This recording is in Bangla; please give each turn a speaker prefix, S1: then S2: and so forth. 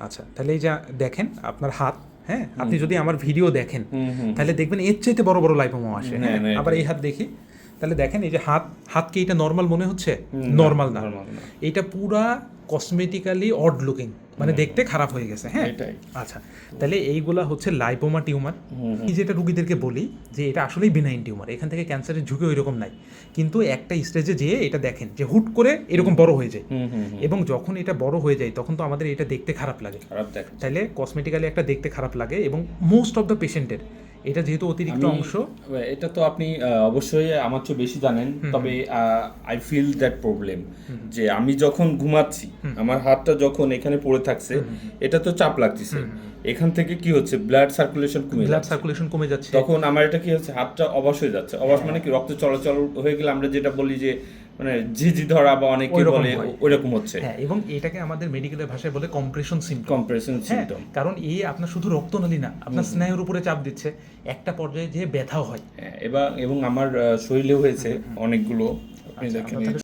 S1: আচ্ছা তাহলে এই যা দেখেন আপনার হাত হ্যাঁ? আপনি যদি আমার ভিডিও দেখেন তাহলে দেখবেন এর চাইতে বড় বড় লাইপোমা আসে
S2: হ্যাঁ,
S1: হ্যাঁ? আবার এই হাত দেখি তাহলে দেখেন এই যে হাত হাতকে এটা নর্মাল মনে হচ্ছে? নর্মাল না। এটা পুরা কসমেটিক্যালি অড লুকিং মানে দেখতে খারাপ হয়ে গেছে হ্যাঁ? আচ্ছা তাহলে এইগুলা হচ্ছে লাইপোমা টিউমার যেটা রুগীদেরকে বলি যে এটা আসলেই বিনাইন টিউমার এখান থেকে ক্যান্সারের ঝুঁকি ওই রকম নাই। কিন্তু একটা স্টেজে যেয়ে এটা দেখেন যে হুট করে এরকম বড় হয়ে যায়। এবং যখন এটা বড় হয়ে যায় তখন তো আমাদের এটা দেখতে খারাপ লাগে। তাহলে কসমেটিক্যালি একটা দেখতে খারাপ লাগে এবং মোস্ট অফ দ্য পেশেন্টের এটা যেহেতু অতিরিক্ত অংশ।
S2: এটা তো আপনি অবশ্যই আমার চেয়ে বেশি জানেন তবে আই ফিল দ্যাট প্রবলেম যে আমি যখন ঘুমাচ্ছি আমার হাতটা যখন এখানে পড়ে থাকছে এটা তো চাপ লাগতেছে। এখান থেকে কি হচ্ছে? ব্লাড সার্কুলেশন কমে
S1: ব্লাড সার্কুলেশন কমে যাচ্ছে।
S2: তখন আমার এটা কি হচ্ছে? হাতটা অবশ হয়ে যাচ্ছে। অবশ মানে কি? রক্ত চলাচল হয়ে গেলে আমরা যেটা বলি যে মানে ঝিঝি ধরা বা অনেকে বলে ওইরকম হচ্ছে।
S1: হ্যাঁ এবং এটাকে আমাদের মেডিকেলের ভাষায় বলে কম্প্রেশন সিমটম
S2: কম্প্রেশন
S1: হ্যাঁ
S2: সিমটম
S1: কারণ এই আপনার শুধু রক্তনালী না আপনার স্নায়ুর উপরে চাপ দিচ্ছে একটা পর্যায়ে যে ব্যথাও হয়।
S2: এবং এবং আমার শরীরে শরীরেও হয়েছে অনেকগুলো। আপনি
S1: আচ্ছা,
S2: দেখেন